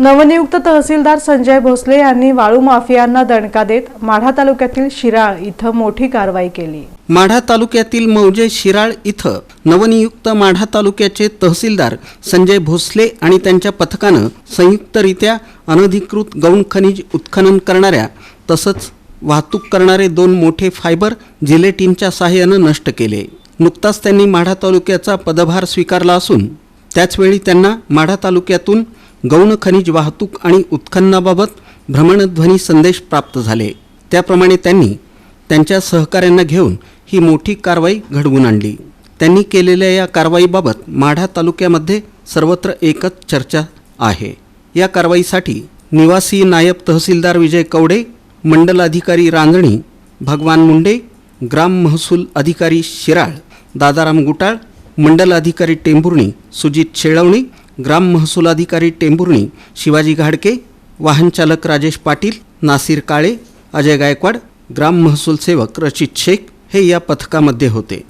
नवनियुक्त तहसीलदार संजय भोसले यांनी वाळू माफियांना दणका देत माढा तालुक्यातील शिराळ इथं मोठी कारवाई केली. माढा तालुक्यातील मौजे शिराळ इथं नवनियुक्त माढा तालुक्याचे तहसीलदार संजय भोसले आणि त्यांच्या पथकानं संयुक्तरित्या अनधिकृत गौण खनिज उत्खनन करणाऱ्या तसंच वाहतूक करणारे दोन मोठे फायबर जिलेटिनच्या सहाय्यानं नष्ट केले. नुकताच त्यांनी माढा तालुक्याचा पदभार स्वीकारला असून त्याचवेळी त्यांना माढा तालुक्यातून गौण खनिज वाहतूक आणि उत्खननाबाबत भ्रमणध्वनी संदेश प्राप्त झाले. त्याप्रमाणे त्यांनी त्यांच्या सहकाऱ्यांना घेऊन ही मोठी कारवाई घडवून आणली. त्यांनी केलेल्या या कारवाईबाबत माढा तालुक्यामध्ये सर्वत्र एकच चर्चा आहे. या कारवाईसाठी निवासी नायब तहसीलदार विजय कवडे मंडलाधिकारी रांजणी भगवान मुंडे ग्राम महसूल अधिकारी शिराळ दादाराम गुटाळ मंडल अधिकारी टेंभुर्णी सुजित शेळवणी ग्राम महसूल अधिकारी टेंभुर्णी शिवाजी घाडके वाहनचालक राजेश पाटील नासिर काळे अजय गायकवाड ग्राम महसूल सेवक रचित शेख हे या पथकामध्ये होते.